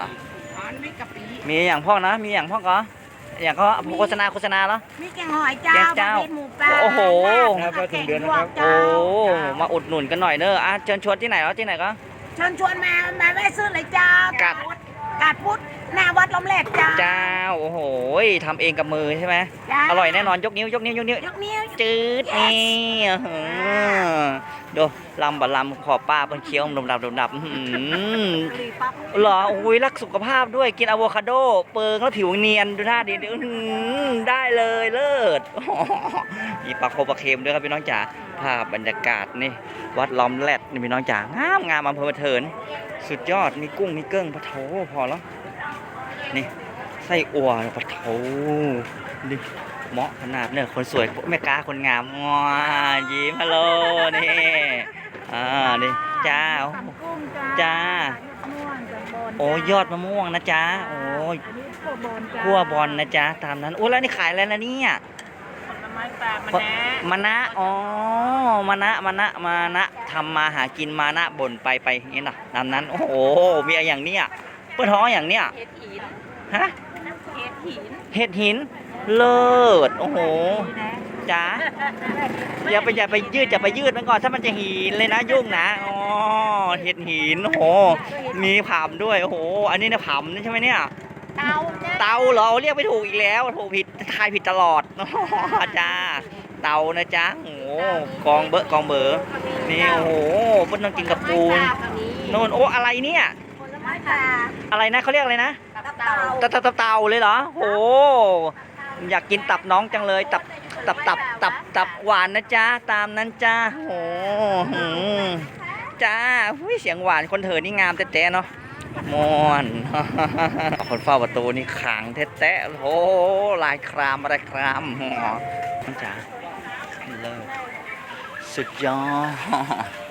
อะอ๋อไม่กะปิมีอย่างพ่อนะ มีอย่างพ่อก็อย่างก็โฆษณาโฆษณาเหรอมีแกงหอยเจ้าแกงเจ้าผัดหมูปลาโอ้โหลาบครับถึงเดือนแล้วครับแกงลวกโอ้เจ้ามาอุดหนุนกันหน่อยเนอะอะเชิญชวนที่ไหนเหรอที่ไหนก็ เชิญชวนมา มาแวะซื้อเลยเจ้ากัดกาดพุทธหน้าวัดล้อมแหลกเจ้า เจ้าโอ้โหทำเองกับมือใช่ไหมเจ้า อร่อยแน่นอนยกนิ้วยกนิ้วยกนิ้ว ยกนิ้ว จืดนี่อื้อหือดูลำบะลำขอบป้าเป็นเคี้ยวดมดับดมดับอื้อหือเหรอโอ้ยรักสุขภาพด้วยกินอะโวคาโด เปิงแล้วผิวเนียนดูหน้าดีอื้อหือได้เลยเลิศมีปลาโคปลาเค็มด้วยครับพี่น้องจ๋าภาพบรรยากาศนี่ วัดล้อมแรดนี่พี่น้องจ๋างามงามอำเภอเถิน สุดยอดมีกุ้งมีเกิ้งปลาโถพอแล้วนี่ ไส้อั่วปลาโถนี่เหมาะขนาดเนี่ยคนสวยแม่ค้าคนงามงอยิ้มฮัลโหลนี่อ่านี่จ้าตำกุ้งจ้าม่วงจับบนโอ้ยอดมะม่วงนะจ๊ะโอ้ยอันนี้ขั่วบนจ้าคั่วบอลนะจ๊ะตามนั้นโอ้แล้วนี่ขายอะไรนะเนี่ยผลไม้ปลามะนาวมะนะอ๋อมะนะมะนะมะนะทำมาหากินมานะบ่นไปไปนี่นะตามนั้น โอ้โหมีอะไรอย่างเนี้ยเพื่อท้องอย่างเนี้ยเห็ดหินฮะเห็ดหินเห็ดหิน เลิศโอ้โหจ๋าอย่าไปอย่าไปยืดอย่าไปยืดมันก่อนถ้ามันจะหินเลยนะยุ่งนะอ๋อเห็ดหินโอ้โหมีผํด้วยโอ้โห อันนี้นะผํนี่ใช่ไหมเนี่ยเตาจ้าเตาเหรอเรียกไม่ถูกอีกแล้วถูกผิดทายผิดตลอดอ๋อจ้าเตานะจ๊ะโอ้โหกองเบอะกองเบอร์นี่โอ้โหเพิ่นต้องกินกับปูนโน่นโอ้อะไรเนี่ยผลไม้ปลาอะไรนะเขาเรียกอะไรนะ ตับเตาตับตับตับเตาเลยเหรอโอ้อยากกินตับน้องจังเลยตับตับตับตับตับหวานนะจ๊ะตามนั้นจ้าโอ้หือจ้าหุ้ยเสียงหวานคนเถอนี่งามแท้ๆเนาะมอนคนเฝ้าประตูนี่ขลังแท้ๆโอ้ลายครามอะไรครามอ๋อน้องจ๋าเลิศสุดยอด